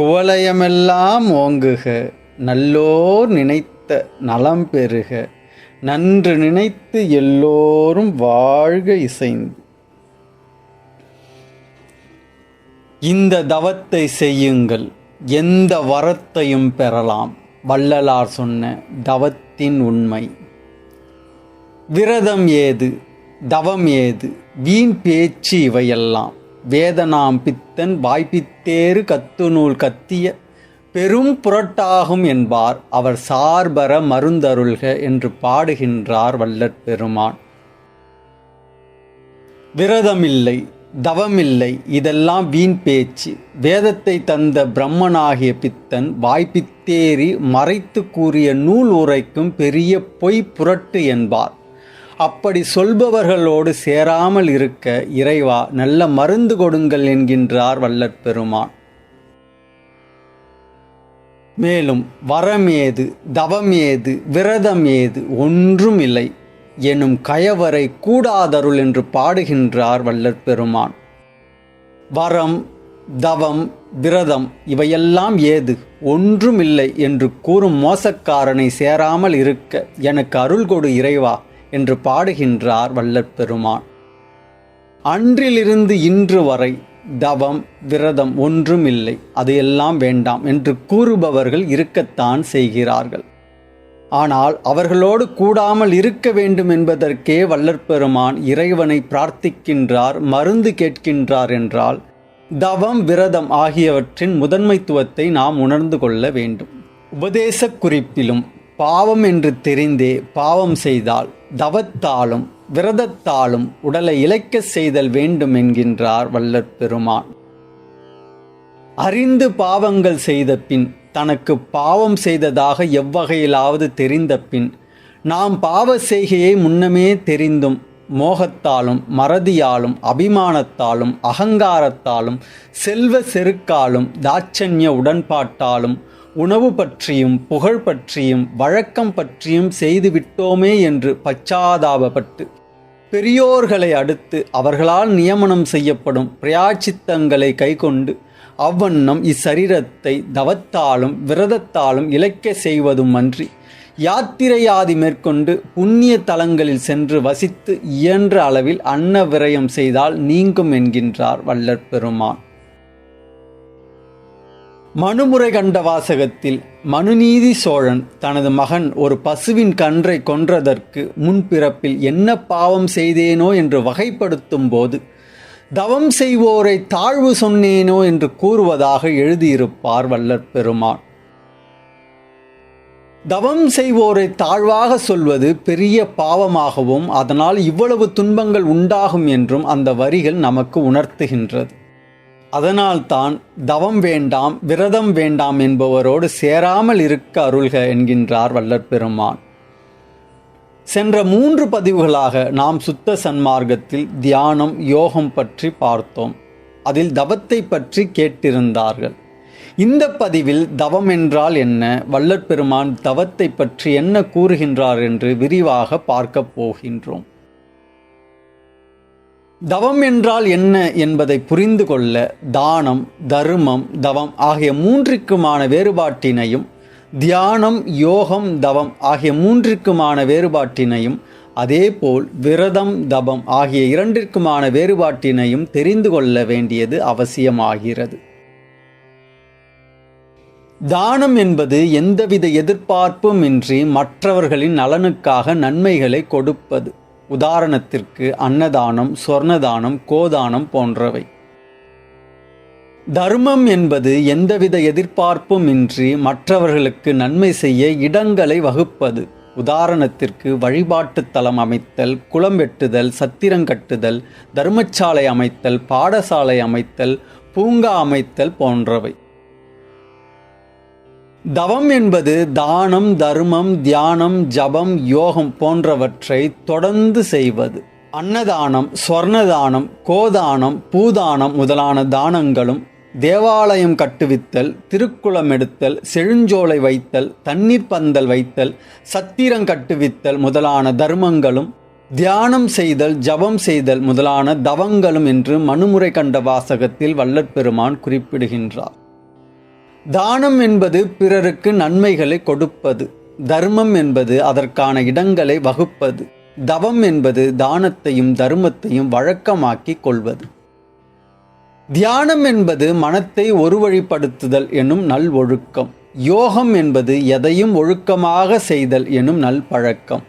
குவலயமெல்லாம் ஓங்குக நல்லோர் நினைத்த நலம் பெறுக நன்று நினைத்து எல்லோரும் வாழ்க இசைந்து. இந்த தவத்தை செய்யுங்கள் எந்த வரத்தையும் பெறலாம் வள்ளலார் சொன்ன தவத்தின் உண்மை. விரதம் ஏது தவம் ஏது வீண் பேச்சு இவையெல்லாம். வேதனாம் பித்தன் வாய்ப்பித்தேறு கத்து நூல் கத்திய பெரும் புரட்டாகும் என்பார். அவர் சார்பர மருந்தருள்க என்று பாடுகின்றார் வல்லற் பெருமான். விரதமில்லை தவமில்லை இதெல்லாம் வீண் பேச்சு. வேதத்தை தந்த பிரம்மனாகிய பித்தன் வாய்ப்பித்தேறி மறைத்து கூறிய நூல் உரைக்கும் பெரிய பொய் புரட்டு என்பார். அப்படி சொல்பவர்களோடு சேராமல் இருக்க இறைவா நல்ல மருந்து கொடுங்கள் என்கின்றார் வள்ளற் பெருமான். மேலும் வரம் ஏது தவம் ஏது விரதம் ஏது ஒன்றும் இல்லை எனும் கயவரை கூடாதருள் என்று பாடுகின்றார் வள்ளற் பெருமான். வரம் தவம் விரதம் இவையெல்லாம் ஏது ஒன்றும் இல்லை என்று கூறும் மோசக்காரனை சேராமல் இருக்க எனக்கு அருள் கொடு இறைவா. என்று பாடுகின்றார் வல்லற்பெருமான். அன்றிலிருந்து இன்று வரை தவம் விரதம் ஒன்றும் இல்லை. அது எல்லாம் வேண்டாம் என்று கூறுபவர்கள் இருக்கத்தான் செய்கிறார்கள். ஆனால் அவர்களோடு கூடாமல் இருக்க வேண்டும் என்பதற்கே வல்லற்பெருமான் இறைவனை பிரார்த்திக்கின்றார் மருந்து கேட்கின்றார் என்றால் தவம் விரதம் ஆகியவற்றின் முதன்மைத்துவத்தை நாம் உணர்ந்து கொள்ள வேண்டும். உபதேச குறிப்பிலும் பாவம் என்று தெரிந்தே பாவம் செய்தால் தவத்தாலும் விரதத்தாலும் உடலை இழைக்க செய்தல் வேண்டும் என்கின்றார் வல்லற் பெருமான். அறிந்து பாவங்கள் செய்த பின் தனக்கு பாவம் செய்ததாக எவ்வகையிலாவது தெரிந்த பின் நாம் பாவ செய்கையை முன்னமே தெரிந்தும் மோகத்தாலும் மறதியாலும் அபிமானத்தாலும் அகங்காரத்தாலும் செல்வ செருக்காலும் தாட்சண்ய உடன்பாட்டாலும் உணவு பற்றியும் புகழ் பற்றியும் வழக்கம் பற்றியும் செய்துவிட்டோமே என்று பச்சாதாபப்பட்டு பெரியோர்களை அடுத்து அவர்களால் நியமனம் செய்யப்படும் பிராச்சித்தங்களை கைக்கொண்டு அவ்வண்ணம் இச்சரீரத்தை தவத்தாலும் விரதத்தாலும் இழைக்க செய்வதும் அன்றி யாத்திரையாதி மேற்கொண்டு புண்ணிய தலங்களில் சென்று வசித்து இயன்ற அளவில் அன்ன விரயம் செய்தால் நீங்கும் என்கின்றார் வள்ளற் பெருமான் மனுமுறை கண்ட வாசகத்தில் மனுநீதி சோழன் தனது மகன் ஒரு பசுவின் கன்றை கொன்றதற்கு முன்பிறப்பில் என்ன பாவம் செய்தேனோ என்று வகைப்படுத்தும் போது தவம் செய்வோரை தாழ்வு சொன்னேனோ என்று கூறுவதாக எழுதியிருப்பார் வல்லற் பெருமான். தவம் செய்வோரை தாழ்வாக சொல்வது பெரிய பாவமாகவும் அதனால் இவ்வளவு துன்பங்கள் உண்டாகும் என்றும் அந்த வரிகள் நமக்கு உணர்த்துகின்றது. அதனால்தான் தவம் வேண்டாம் விரதம் வேண்டாம் என்பவரோடு சேராமல் இருக்க அருள்க என்கின்றார் வல்லற்பெருமான் சென்ற மூன்று பதிவுகளாக நாம் சுத்த சன்மார்க்கத்தில் தியானம் யோகம் பற்றி பார்த்தோம். அதில் தவத்தை பற்றி கேட்டிருந்தார்கள். இந்த பதிவில் தவம் என்றால் என்ன வல்லற்பெருமான் தவத்தை பற்றி என்ன கூறுகின்றார் என்று விரிவாக பார்க்கப் போகின்றோம். தவம் என்றால் என்ன என்பதை புரிந்து கொள்ள தானம் தர்மம் தவம் ஆகிய மூன்றிற்குமான வேறுபாட்டினையும் தியானம் யோகம் தவம் ஆகிய மூன்றிற்குமான வேறுபாட்டினையும் அதேபோல் விரதம் தபம் ஆகிய இரண்டிற்குமான வேறுபாட்டினையும் தெரிந்து கொள்ள வேண்டியது அவசியமாகிறது. தானம் என்பது எந்தவித எதிர்பார்ப்பும் இன்றி மற்றவர்களின் நலனுக்காக நன்மைகளை கொடுப்பது. உதாரணத்திற்கு அன்னதானம் சொர்ணதானம் கோதானம் போன்றவை. தர்மம் என்பது எந்தவித எதிர்பார்ப்பும் இன்றி மற்றவர்களுக்கு நன்மை செய்ய இடங்களை வகுப்பது. உதாரணத்திற்கு வழிபாட்டு தலம் அமைத்தல் குளம் வெட்டுதல் சத்திரங்கட்டுதல் தர்மசாலை அமைத்தல் பாடசாலை அமைத்தல் பூங்கா அமைத்தல் போன்றவை. தவம் என்பது தானம் தர்மம் தியானம் ஜபம் யோகம் போன்றவற்றை தொடர்ந்து செய்வது. அன்னதானம் ஸ்வர்ணதானம் கோதானம் பூதானம் முதலான தானங்களும் தேவாலயம் கட்டுவித்தல் திருக்குளம் எடுத்தல் செழுஞ்சோலை வைத்தல் தண்ணீர் பந்தல் வைத்தல் சத்திரம் கட்டுவித்தல் முதலான தர்மங்களும் தியானம் செய்தல் ஜபம் செய்தல் முதலான தவங்களும் என்று மனுமுறை கண்ட வாசகத்தில் வல்லற்பெருமான் குறிப்பிடுகின்றார். தானம் என்பது பிறருக்கு நன்மைகளை கொடுப்பது. தர்மம் என்பது அதற்கான இடங்களை வகுப்பது. தவம் என்பது தானத்தையும் தர்மத்தையும் வழக்கமாக்கி கொள்வது. தியானம் என்பது மனத்தை ஒருவழிப்படுத்துதல் எனும் நல் ஒழுக்கம். யோகம் என்பது எதையும் ஒழுக்கமாக செய்தல் எனும் நல் பழக்கம்.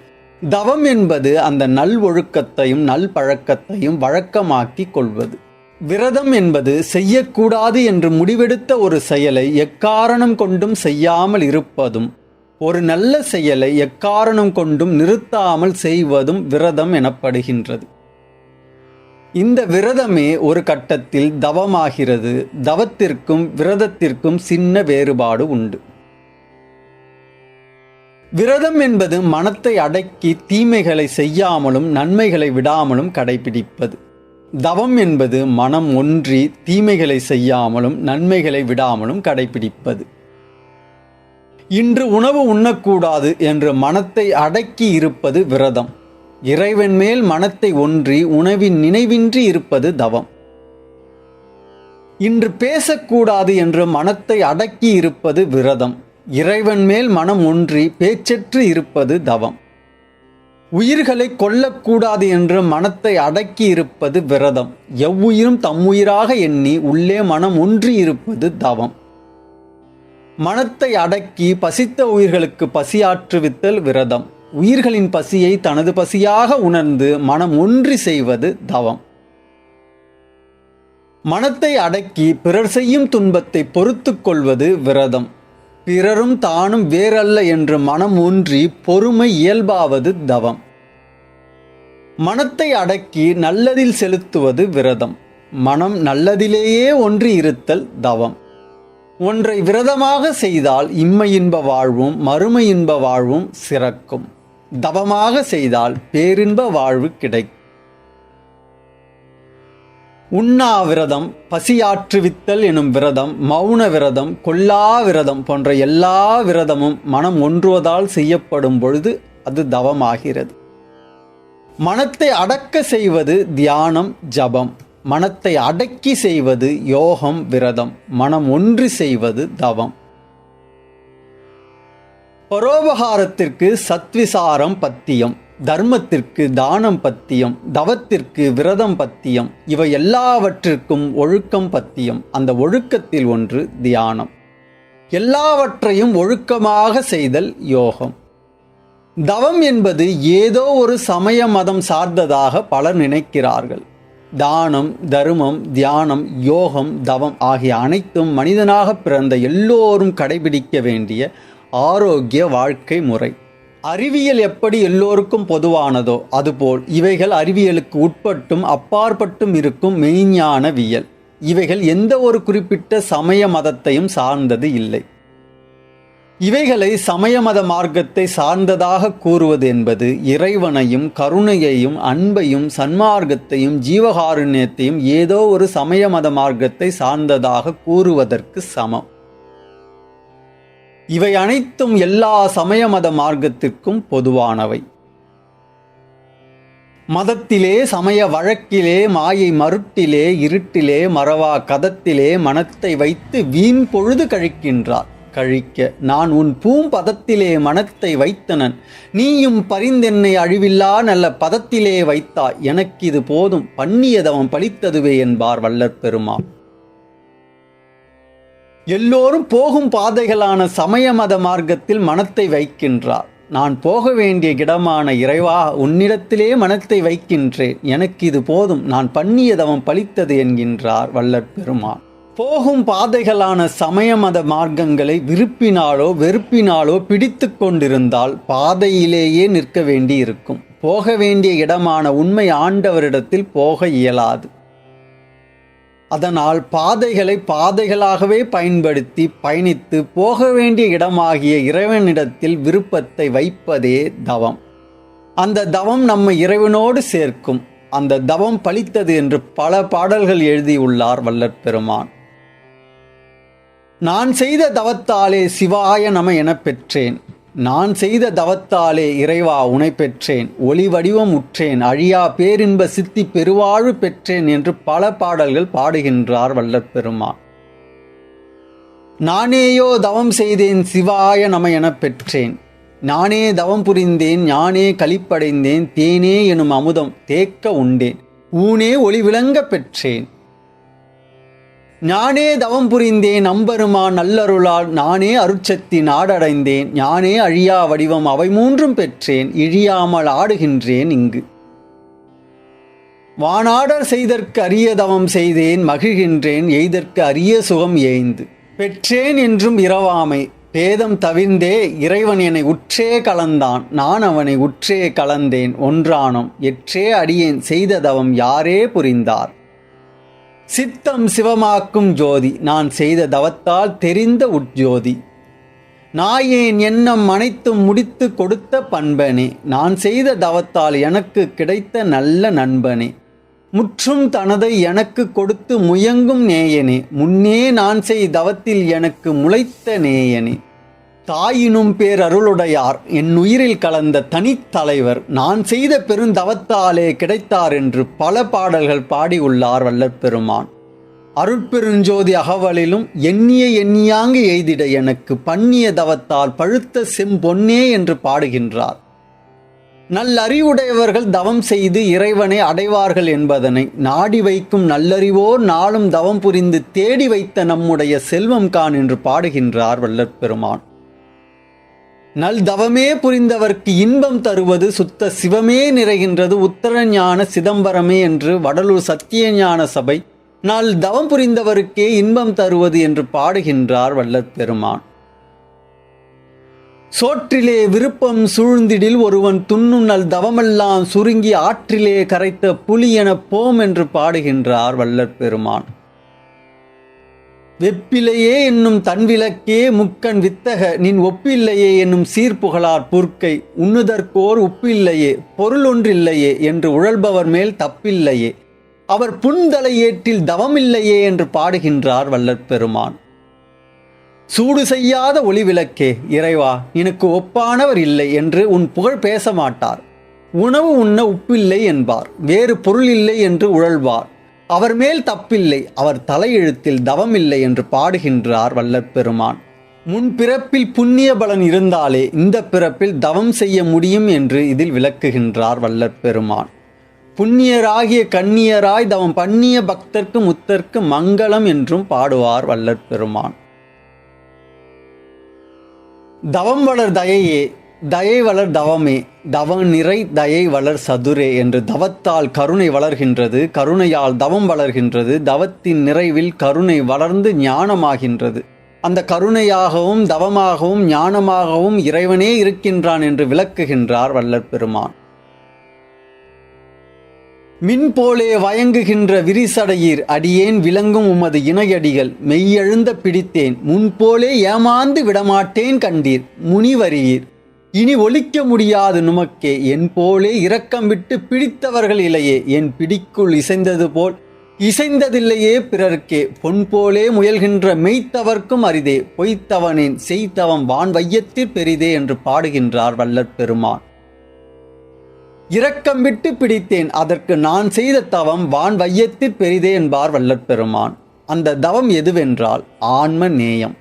தவம் என்பது அந்த நல் ஒழுக்கத்தையும் நல் பழக்கத்தையும் வழக்கமாக்கி கொள்வது. விரதம் என்பது செய்யக்கூடாது என்று முடிவெடுத்த ஒரு செயலை எக்காரணம் கொண்டும் செய்யாமல் இருப்பதும் ஒரு நல்ல செயலை எக்காரணம் கொண்டும் நிறுத்தாமல் செய்வதும் விரதம் எனப்படுகின்றது. இந்த விரதமே ஒரு கட்டத்தில் தவமாகிறது தவத்திற்கும் விரதத்திற்கும் சின்ன வேறுபாடு உண்டு. விரதம் என்பது மனத்தை அடக்கி தீமைகளை செய்யாமலும் நன்மைகளை விடாமலும் கடைபிடிப்பது. தவம் என்பது மனம் ஒன்றி தீமைகளை செய்யாமலும் நன்மைகளை விடாமலும் கடைபிடிப்பது. இன்று உணவு உண்ணக்கூடாது என்று மனத்தை அடக்கி இருப்பது விரதம். இறைவன் மேல் மனத்தை ஒன்றி உணவின் நினைவின்றி இருப்பது தவம். இன்று பேசக்கூடாது என்று மனத்தை அடக்கி இருப்பது விரதம். இறைவன் மேல் மனம் ஒன்றி பேச்சற்று இருப்பது தவம். உயிர்களை கொல்லக்கூடாது என்று மனத்தை அடக்கி இருப்பது விரதம். எவ்வுயிரும் தம்முயிராக எண்ணி உள்ளே மனம் ஒன்றி இருப்பது தவம். மனத்தை அடக்கி பசித்த உயிர்களுக்கு பசியாற்றுவித்தல் விரதம். உயிர்களின் பசியை தனது பசியாக உணர்ந்து மனம் ஒன்றி செய்வது தவம். மனத்தை அடக்கி பிறர் செய்யும் துன்பத்தை பொறுத்து கொள்வது விரதம். பிறரும் தானும் வேறல்ல என்று மனம் ஒன்றி பொறுமை இயல்பாவது தவம். மனத்தை அடக்கி நல்லதில் செலுத்துவது விரதம். மனம் நல்லதிலேயே ஒன்றி இருத்தல் தவம். ஒன்றை விரதமாக செய்தால் இம்மை இன்ப வாழ்வும் மறுமை இன்ப வாழ்வும் சிறக்கும். தவமாக செய்தால் பேரின்ப வாழ்வு கிடைக்கும். உண்ணாவிரதம் பசியாற்றுவித்தல் எனும் விரதம் மௌன விரதம் கொல்லா விரதம் போன்ற எல்லா விரதமும் மனம் ஒன்றுவதால் செய்யப்படும் பொழுது அது தவமாகிறது. மனத்தை அடக்க செய்வது தியானம் ஜபம். மனத்தை அடக்கி செய்வது யோகம் விரதம். மனம் ஒன்று செய்வது தவம். பரோபகாரத்திற்கு சத்விசாரம் பத்தியம். தர்மத்திற்கு தானம் பத்தியம் தவத்திற்கு விரதம் பத்தியம் இவை எல்லாவற்றிற்கும் ஒழுக்கம் பத்தியம். அந்த ஒழுக்கத்தில் ஒன்று தியானம். எல்லாவற்றையும் ஒழுக்கமாக செய்தல் யோகம். தவம் என்பது ஏதோ ஒரு சமய மதம் சார்ந்ததாக பலர் நினைக்கிறார்கள். தானம் தர்மம் தியானம் யோகம் தவம் ஆகிய அனைத்தும் மனிதனாக பிறந்த எல்லோரும் கடைபிடிக்க வேண்டிய ஆரோக்கிய வாழ்க்கை முறை. அறிவியல் எப்படி எல்லோருக்கும் பொதுவானதோ அதுபோல் இவைகள் அறிவியலுக்கு உட்பட்டும் அப்பாற்பட்டும் இருக்கும் மெய்ஞானவியல் இவைகள் எந்த ஒரு குறிப்பிட்ட சமய மதத்தையும் சார்ந்தது இல்லை. இவைகளை சமய மத மார்க்கத்தை சார்ந்ததாக கூறுவது என்பது இறைவனையும் கருணையையும் அன்பையும் சன்மார்க்கத்தையும் ஜீவகாருண்யத்தையும் ஏதோ ஒரு சமய மத மார்க்கத்தை சார்ந்ததாக கூறுவதற்கு சமம். இவை அனைத்தும் எல்லா சமய மத மார்க்கத்திற்கும் பொதுவானவை. மதத்திலே சமய வழக்கிலே மாயை மருட்டிலே இருட்டிலே மறவா கதத்திலே மனத்தை வைத்து வீண் பொழுது கழிக்கின்றார். கழிக்க நான் உன் பூம்பதத்திலே மனத்தை வைத்தனன். நீயும் பரிந்தென்னை அழிவில்லா நல்ல பதத்திலே வைத்தாய். எனக்கு இது போதும். பண்ணியதவன் பழித்ததுவே என்பார் வல்லற் பெருமாள். எல்லோரும் போகும் பாதைகளான சமய மத மார்க்கத்தில் மனத்தை வைக்கின்றார். நான் போக வேண்டிய இடமான இறைவா உன்னிடத்திலே மனத்தை வைக்கின்றேன். எனக்கு இது போதும். நான் பண்ணியதவன் பலித்தது என்கின்றார் வல்லற் பெருமான். போகும் பாதைகளான சமய மத மார்க்கங்களை விருப்பினாலோ வெறுப்பினாலோ பிடித்து கொண்டிருந்தால் பாதையிலேயே நிற்க வேண்டி இருக்கும் போக வேண்டிய இடமான உண்மை ஆண்டவரிடத்தில் போக இயலாது. அதனால் பாதைகளை பாதைகளாகவே பயன்படுத்தி பயணித்து போக வேண்டிய இடமாகிய இறைவனிடத்தில் விருப்பத்தை வைப்பதே தவம். அந்த தவம் நம்மை இறைவனோடு சேர்க்கும். அந்த தவம் பலித்தது என்று பல பாடல்கள் எழுதியுள்ளார் வல்லற் பெருமான். நான் செய்த தவத்தாலே சிவாய நம எனப் பெற்றேன். நான் செய்த தவத்தாலே இறைவா உனை பெற்றேன் ஒளி வடிவம் உற்றேன் அழியா பேரின்ப சித்தி பெருவாழ்வு பெற்றேன் என்று பல பாடல்கள் பாடுகின்றார் வல்லப்பெருமான் நானேயோ தவம் செய்தேன் சிவாய நம எனப் பெற்றேன். நானே தவம் புரிந்தேன் ஞானே களிப்படைந்தேன் தேனே எனும் அமுதம் தேக்க உண்டேன். ஊனே ஒளி விளங்க பெற்றேன். ஞானே தவம் புரிந்தேன் நம்பருமா நல்லருளால் நானே அருட்சத்தி நாடடைந்தேன் ஞானே அழியா வடிவம் அவை மூன்றும் பெற்றேன் இழியாமல் ஆடுகின்றேன் இங்கு. வானாடர் செய்தற்கு அரிய தவம் செய்தேன் மகிழ்கின்றேன் எய்தற்கு அரிய சுகம் ஏய்ந்து. பெற்றேன் என்றும் இரவாமை பேதம் தவிர்ந்தே இறைவன் என்னை உற்றே கலந்தான் நான் அவனை உற்றே கலந்தேன் ஒன்றானோம் எற்றே அடியேன் செய்த தவம் யாரே புரிந்தார். சித்தம் சிவமாக்கும் ஜோதி. நான் செய்த தவத்தால் தெரிந்த உட்ஜோதி. நாயேன் எண்ணம் அனைத்தும் முடித்து கொடுத்த பண்பனே. நான் செய்த தவத்தால் எனக்கு கிடைத்த நல்ல நண்பனே. முற்றும் தனதை எனக்கு கொடுத்து முயங்கும் நேயனே. முன்னே நான் செய் தவத்தில் எனக்கு முளைத்த நேயனே. தாயினும் பேரருளுடையார். என் உயிரில் கலந்த தனித்தலைவர் நான் செய்த பெருந்தவத்தாலே கிடைத்தார் என்று பல பாடல்கள் பாடியுள்ளார் வல்லற்பெருமான் அருட்பெருஞ்சோதி அகவலிலும் எண்ணிய எண்ணியாங்கு எய்திட எனக்கு பண்ணிய தவத்தால் பழுத்த செம்பொன்னே என்று பாடுகின்றார். நல்லறிவுடையவர்கள் தவம் செய்து இறைவனை அடைவார்கள் என்பதனை நாடி வைக்கும் நல்லறிவோர் நாளும் தவம் புரிந்து தேடி வைத்த நம்முடைய செல்வம் கான் என்று பாடுகின்றார் வல்லற்பெருமான் நல் தவமே புரிந்தவர்க்கு இன்பம் தருவது சுத்த சிவமே நிறைகின்றது உத்தரஞான சிதம்பரமே என்று வடலூர் சத்தியஞான சபை. நல் தவம் புரிந்தவருக்கே இன்பம் தருவது என்று பாடுகின்றார் வல்லத் பெருமான் சோற்றிலே விருப்பம் சூழ்ந்திடில் ஒருவன் துண்ணும் நல் தவமெல்லாம் சுருங்கி ஆற்றிலே கரைத்த புலி என போம் என்று பாடுகின்றார் வல்லற் பெருமான் வெப்பிலையே என்னும் தன்விளக்கே முக்கண் வித்தக நின் ஒப்பில்லையே என்னும் சீர்புகழார் புர்க்கை உண்ணுதற்கோர் உப்பில்லையே பொருள் ஒன்றில்லையே என்று உழல்பவர் மேல் தப்பில்லையே. அவர் புண்தலை ஏற்றில் தவமில்லையே என்று பாடுகின்றார் வல்லற் பெருமான். சூடு செய்யாத ஒளி விளக்கே இறைவா எனக்கு ஒப்பானவர் இல்லை என்று உன் புகழ் பேச மாட்டார். உணவு உண்ண உப்பில்லை என்பார் வேறு பொருள் இல்லை என்று உழல்வார். அவர் மேல் தப்பில்லை அவர் தலையெழுத்தில் தவமில்லை என்று பாடுகின்றார் வல்லற்பெருமான். முன் பிறப்பில் புண்ணிய பலன் இருந்தாலே இந்த பிறப்பில் தவம் செய்ய முடியும் என்று இதில் விளக்குகின்றார் வல்லற்பெருமான். புண்ணியராகிய கண்ணியராய் தவம் பண்ணிய பக்தர்க்கு முத்தர்க்கு மங்களம் என்றும் பாடுவார் வல்லற்பெருமான். தவம் வளர் தயையே தயை வளர் தவமே தவ நிறை தயை வளர் சதுரே என்று தவத்தால் கருணை வளர்கின்றது கருணையால் தவம் வளர்கின்றது தவத்தின் நிறைவில் கருணை வளர்ந்து ஞானமாகின்றது. அந்த கருணையாகவும் தவமாகவும் ஞானமாகவும் இறைவனே இருக்கின்றான் என்று விளக்குகின்றார் வல்லற் பெருமான். மின் போலே வயங்குகின்ற விரிசடையீர் அடியேன் விளங்கும் உமது இணையடிகள் மெய்யெழுந்த பிடித்தேன் முன்போலே ஏமாந்து விடமாட்டேன் கண்டீர் முனிவரியீர் இனி ஒழிக்க முடியாது நுமக்கே. என் போலே இரக்கம் விட்டு பிடித்தவர்கள் இல்லையே. என் பிடிக்குள் இசைந்தது போல் இசைந்ததில்லையே பிறர்க்கே. பொன் போலே முயல்கின்ற மெய்த்தவர்க்கும் அரிதே. பொய்த்தவனேன் செய்தவம் வான் வையத்தில் பெரிதே என்று பாடுகின்றார் வல்லற் பெருமான். இரக்கம் விட்டு பிடித்தேன். அதற்கு நான் செய்த தவம் வான் வையத்தில் பெரிதே என்பார் வல்லற் பெருமான். அந்த தவம் எதுவென்றால் ஆன்ம நேயம்.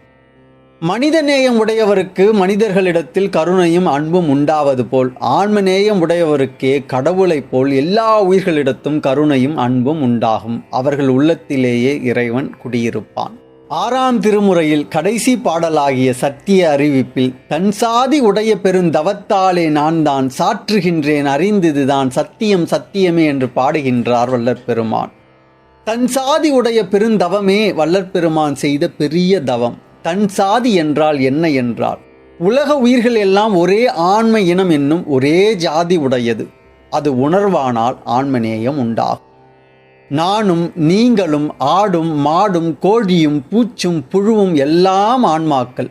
மனித நேயம் உடையவருக்கு மனிதர்களிடத்தில் கருணையும் அன்பும் உண்டாவது போல் ஆன்ம நேயம் உடையவருக்கே கடவுளைப் போல் எல்லா உயிர்களிடத்தும் கருணையும் அன்பும் உண்டாகும். அவர்கள் உள்ளத்திலேயே இறைவன் குடியிருப்பான். ஆறாம் திருமுறையில் கடைசி பாடலாகிய சத்திய அறிவிப்பில் தன் சாதி உடைய பெருந்தவத்தாலே நான் தான் சாற்றுகின்றேன் அறிந்ததுதான் சத்தியம் சத்தியமே என்று பாடுகின்றார் வல்லற் பெருமான் தன் சாதி உடைய பெருந்தவமே வல்லற்பெருமான் செய்த பெரிய தவம். தன் சாதி என்றால் என்ன என்றால் உலக உயிர்கள் எல்லாம் ஒரே ஆண்மை இனம் என்னும் ஒரே ஜாதி உடையது. அது உணர்வானால் ஆண்மநேயம் உண்டாகும். நானும் நீங்களும் ஆடும் மாடும் கோழியும் பூச்சும் புழுவும் எல்லாம் ஆன்மாக்கள்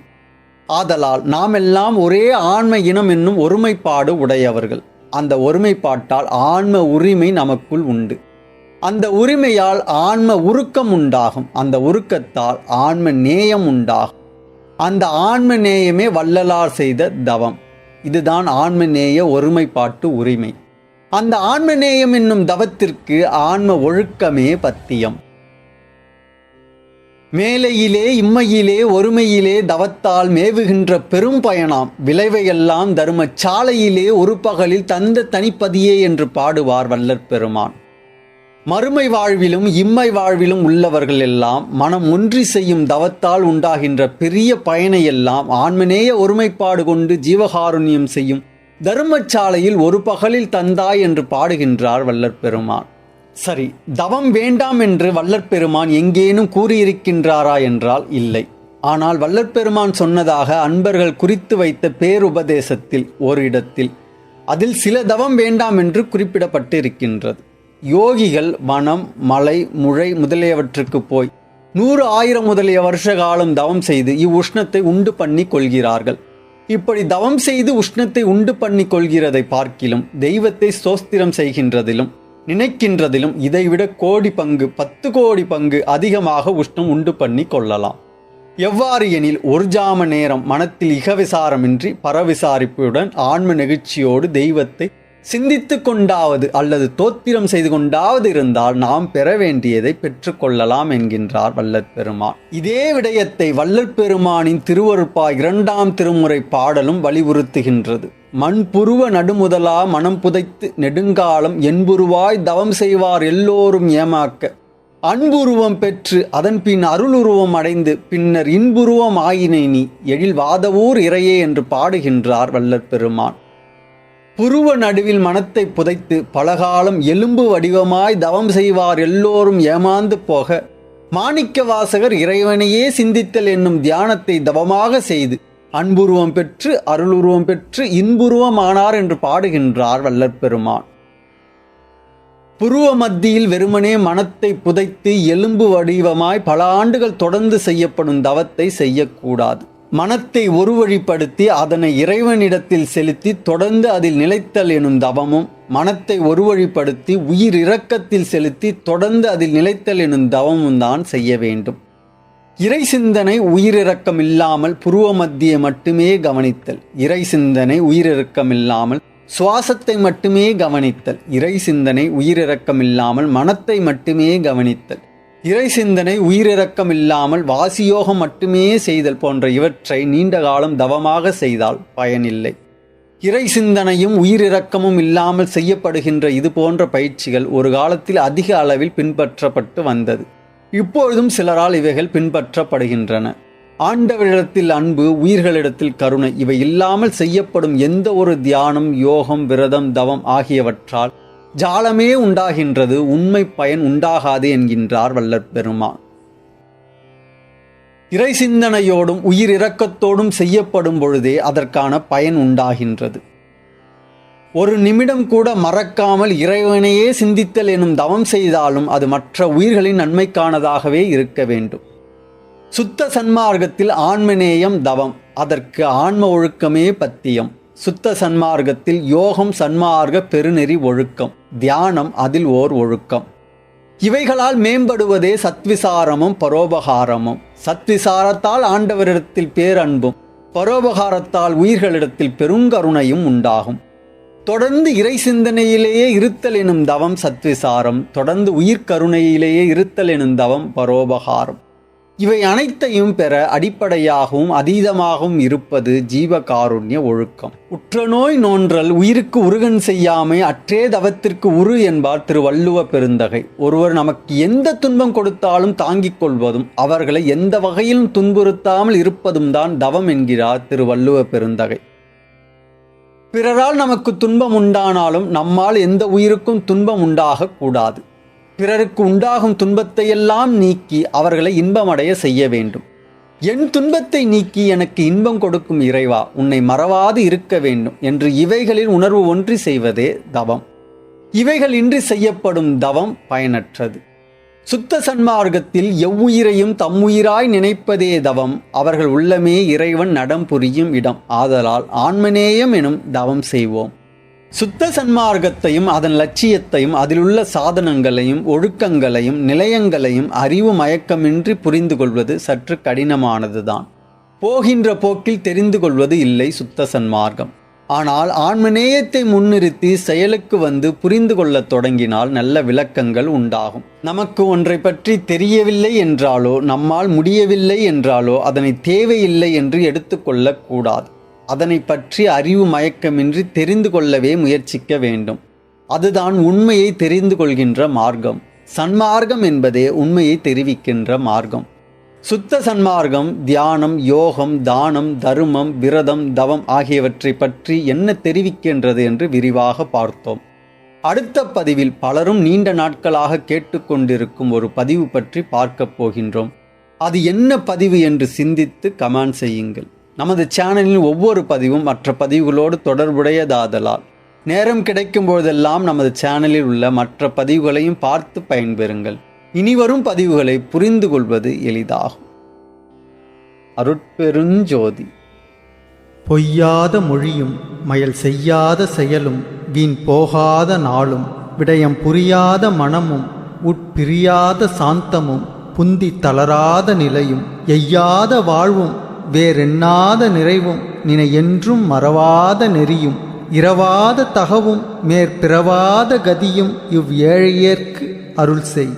ஆதலால் நாமெல்லாம் ஒரே ஆண்மை இனம் என்னும் ஒருமைப்பாடு உடையவர்கள். அந்த ஒருமைப்பாட்டால் ஆன்ம உரிமை நமக்குள் உண்டு. அந்த உரிமையால் ஆன்ம உருக்கம் உண்டாகும். அந்த உருக்கத்தால் ஆன்ம நேயம் உண்டாகும். அந்த ஆன்ம நேயமே வள்ளலார் செய்த தவம். இதுதான் ஆன்ம நேய ஒருமைப்பாட்டு உரிமை. அந்த ஆன்ம நேயம் என்னும் தவத்திற்கு ஆன்ம ஒழுக்கமே பத்தியம். மேலையிலே இம்மையிலே ஒருமையிலே தவத்தால் மேவுகின்ற பெரும் பயணம். விளைவையெல்லாம் தரும சாலையிலே ஒரு பகலில் தந்த தனிப்பதியே என்று பாடுவார் வல்லற் பெருமான் மறுமை வாழ்விலும் இம்மை வாழ்விலும் உள்ளவர்கள் எல்லாம் மனம் ஒன்றி செய்யும் தவத்தால் உண்டாகின்ற பெரிய பயனையெல்லாம் ஆன்மநேய ஒருமைப்பாடு கொண்டு ஜீவகாருண்யம் செய்யும் தர்மச்சாலையில் ஒரு பகலில் தந்தாய் என்று பாடுகின்றார் வல்லற்பெருமான் சரி தவம் வேண்டாம் என்று வல்லற்பெருமான் எங்கேனும் கூறியிருக்கின்றாரா என்றால் இல்லை. ஆனால் வல்லற்பெருமான் சொன்னதாக அன்பர்கள் குறித்து வைத்த பேருபதேசத்தில் ஒரு இடத்தில் அதில் சில தவம் வேண்டாம் என்று குறிப்பிடப்பட்டு இருக்கின்றது யோகிகள் வனம் மலை முழை முதலியவற்றுக்கு போய் நூறு ஆயிரம் முதலிய வருஷ காலம் தவம் செய்து இவ்வுஷ்ணத்தை உண்டு பண்ணி கொள்கிறார்கள். இப்படி தவம் செய்து உஷ்ணத்தை உண்டு பண்ணி கொள்கிறதை பார்க்கிலும் தெய்வத்தை சோஸ்திரம் செய்கின்றதிலும் நினைக்கின்றதிலும் இதைவிட கோடி பங்கு பத்து கோடி பங்கு அதிகமாக உஷ்ணம் உண்டு பண்ணி கொள்ளலாம். எவ்வாறு எனில் ஒரு ஜாம நேரம் மனத்தில் இகவிசாரமின்றி பரவிசாரிப்புடன் ஆன்ம நெகிழ்ச்சியோடு தெய்வத்தை சிந்தித்து கொண்டாவது அல்லது தோத்திரம் செய்து கொண்டாவது இருந்தால் நாம் பெற வேண்டியதை பெற்றுக்கொள்ளலாம் என்கின்றார் வல்லற் பெருமான். இதே விடயத்தை வல்லற் பெருமானின் திருவருப்பா இரண்டாம் திருமுறை பாடலும் வலியுறுத்துகின்றது. மண்புருவ நடுமுதலா மனம் புதைத்து நெடுங்காலம் என்புருவாய் தவம் செய்வார் எல்லோரும் ஏமாக்க. அன்புருவம் பெற்று அதன் பின் அருளுருவம் அடைந்து பின்னர் இன்புருவம் ஆயினை நீ எழில் வாதவூர் இறையே என்று பாடுகின்றார் வல்லற் பெருமான். புருவ நடுவில் மனத்தை புதைத்து பலகாலம் எலும்பு வடிவமாய் தவம் செய்வார் எல்லோரும் ஏமாந்து போக மாணிக்க வாசகர் இறைவனையே சிந்தித்தல் என்னும் தியானத்தை தவமாக செய்து அன்புருவம் பெற்று அருளுருவம் பெற்று இன்புருவமானார் என்று பாடுகின்றார் வல்லற்பெருமான். புருவ மத்தியில் வெறுமனே மனத்தை புதைத்து எலும்பு வடிவமாய் பல ஆண்டுகள் தொடர்ந்து செய்யப்படும் தவத்தை செய்யக்கூடாது. மனத்தை ஒருவழிப்படுத்தி அதனை இறைவனிடத்தில் செலுத்தி தொடர்ந்து அதில் நிலைத்தல் எனும் தவமும் மனத்தை ஒருவழிப்படுத்தி உயிர் இரக்கத்தில் செலுத்தி தொடர்ந்து அதில் நிலைத்தல் எனும் தவமும் தான் செய்ய வேண்டும். இறை சிந்தனை உயிரிறக்கம் இல்லாமல் புருவ மத்திய மட்டுமே கவனித்தல். இறை சிந்தனை உயிரிறக்கம் இல்லாமல் சுவாசத்தை மட்டுமே கவனித்தல். இறை சிந்தனை உயிரிறக்கம் இல்லாமல் மனத்தை மட்டுமே கவனித்தல். இறை சிந்தனை உயிரிறக்கம் இல்லாமல் வாசியோகம் மட்டுமே செய்தல் போன்ற இவற்றை நீண்ட காலம் தவமாக செய்தால் பயனில்லை. இறை சிந்தனையும் உயிரிறக்கமும் இல்லாமல் செய்யப்படுகின்ற இது போன்ற பயிற்சிகள் ஒரு காலத்தில் அதிக அளவில் பின்பற்றப்பட்டு வந்தது. இப்பொழுதும் சிலரால் இவைகள் பின்பற்றப்படுகின்றன. ஆண்டவரிடத்தில் அன்பு உயிர்களிடத்தில் கருணை இவை இல்லாமல் செய்யப்படும் எந்த ஒரு தியானம் யோகம் விரதம் தவம் ஆகியவற்றால் ஜாலமே உண்டாகின்றது உண்மை பயன் உண்டாகாது என்கின்றார் வல்லற் பெருமான். இறை சிந்தனையோடும் உயிர் இரக்கத்தோடும் செய்யப்படும் பொழுதே அதற்கான பயன் உண்டாகின்றது. ஒரு நிமிடம் கூட மறக்காமல் இறைவனையே சிந்தித்தல் எனும் தவம் செய்தாலும் அது மற்ற உயிர்களின் நன்மைக்கானதாகவே இருக்க வேண்டும். சுத்த சன்மார்க்கத்தில் ஆன்மநேயம் தவம் அதற்கு ஆன்ம ஒழுக்கமே பத்தியம். சுத்த சன்மார்க்கத்தில் யோகம் சன்மார்க்க பெருநெறி ஒழுக்கம். தியானம் அதில் ஓர் ஒழுக்கம். இவைகளால் மேம்படுவதே சத்விசாரமும் பரோபகாரமும். சத்விசாரத்தால் ஆண்டவரிடத்தில் பேரன்பும் பரோபகாரத்தால் உயிர்களிடத்தில் பெருங்கருணையும் உண்டாகும். தொடர்ந்து இறை சிந்தனையிலேயே இருத்தல் எனும் தவம் சத்விசாரம் தொடர்ந்து உயிர்கருணையிலேயே இருத்தல் எனும் தவம் பரோபகாரம். இவை அனைத்தையும் பெற அடிப்படையாகவும் அதீதமாகவும் இருப்பது ஜீவகாருண்ய ஒழுக்கம். உற்ற நோய் நோன்றல் உயிருக்கு உருகன் செய்யாமை அற்றே தவத்திற்கு உரு என்பார் திரு வள்ளுவ பெருந்தகை. ஒருவர் நமக்கு எந்த துன்பம் கொடுத்தாலும் தாங்கிக் கொள்வதும் அவர்களை எந்த வகையிலும் துன்புறுத்தாமல் இருப்பதும் தான் தவம் என்கிறார் திரு வள்ளுவ பெருந்தகை. பிறரால் நமக்கு துன்பம் உண்டானாலும் நம்மால் எந்த உயிருக்கும் துன்பம் உண்டாகக்கூடாது பிறருக்கு உண்டாகும் துன்பத்தையெல்லாம் நீக்கி அவர்களை இன்பமடைய செய்ய வேண்டும். என் துன்பத்தை நீக்கி எனக்கு இன்பம் கொடுக்கும் இறைவா உன்னை மறவாது இருக்க வேண்டும் என்று இவைகளில் உணர்வு ஒன்றி செய்வதே தவம். இவைகள் இன்றி செய்யப்படும் தவம் பயனற்றது. சுத்த சன்மார்க்கத்தில் எவ்வுயிரையும் தம்முயிராய் நினைப்பதே தவம் அவர்கள் உள்ளமே இறைவன் நடம் புரியும் இடம். ஆதலால் ஆன்மநேயம் எனும் தவம் செய்வோம். சுத்த சன்மார்க்கத்தையும் அதன் லட்சியத்தையும் அதிலுள்ள சாதனங்களையும் ஒழுக்கங்களையும் நிலையங்களையும் அறிவு மயக்கமின்றி புரிந்து கொள்வது சற்று கடினமானதுதான். போகின்ற போக்கில் தெரிந்து கொள்வது இல்லை சுத்த சன்மார்க்கம். ஆனால் ஆன்மநேயத்தை முன்னிறுத்தி செயலுக்கு வந்து புரிந்து கொள்ளத் தொடங்கினால் நல்ல விளக்கங்கள் உண்டாகும். நமக்கு ஒன்றை பற்றி தெரியவில்லை என்றாலோ நம்மால் முடியவில்லை என்றாலோ அதனை தேவையில்லை என்று எடுத்துக்கொள்ளக்கூடாது அதனை பற்றி அறிவு மயக்கமின்றி தெரிந்து கொள்ளவே முயற்சிக்க வேண்டும். அதுதான் உண்மையை தெரிந்து கொள்கின்ற மார்க்கம். சன்மார்க்கம் என்பதே உண்மையை தெரிவிக்கின்ற மார்க்கம். சுத்த சன்மார்க்கம் தியானம் யோகம் தானம் தருமம் விரதம் தவம் ஆகியவற்றை பற்றி என்ன தெரிவிக்கின்றது என்று விரிவாக பார்த்தோம். அடுத்த பதிவில் பலரும் நீண்ட நாட்களாக கேட்டுக்கொண்டிருக்கும் ஒரு பதிவு பற்றி பார்க்கப் போகின்றோம். அது என்ன பதிவு என்று சிந்தித்து கமெண்ட் செய்யுங்கள். நமது சேனலின் ஒவ்வொரு பதிவும் மற்ற பதிவுகளோடு தொடர்புடையதாதலால் நேரம் கிடைக்கும் போதெல்லாம் நமது சேனலில் உள்ள மற்ற பதிவுகளையும் பார்த்து பயன்பெறுங்கள். இனிவரும் பதிவுகளை புரிந்து கொள்வது எளிதாகும். அருட்பெருஞ்சோதி. பொய்யாத மொழியும் மயல் செய்யாத செயலும் வீண் போகாத நாளும் விடயம் புரியாத மனமும் உட்பிரியாத சாந்தமும் புந்தி தளராத நிலையும் எய்யாத வாழ்வும் வேறெண்ணாத நிறைவும் நினை என்றும் மறவாத நெறியும் இரவாத தகவும் மேற்பிறவாத கதியும் இவ் ஏழையர்க்கு அருள் செய்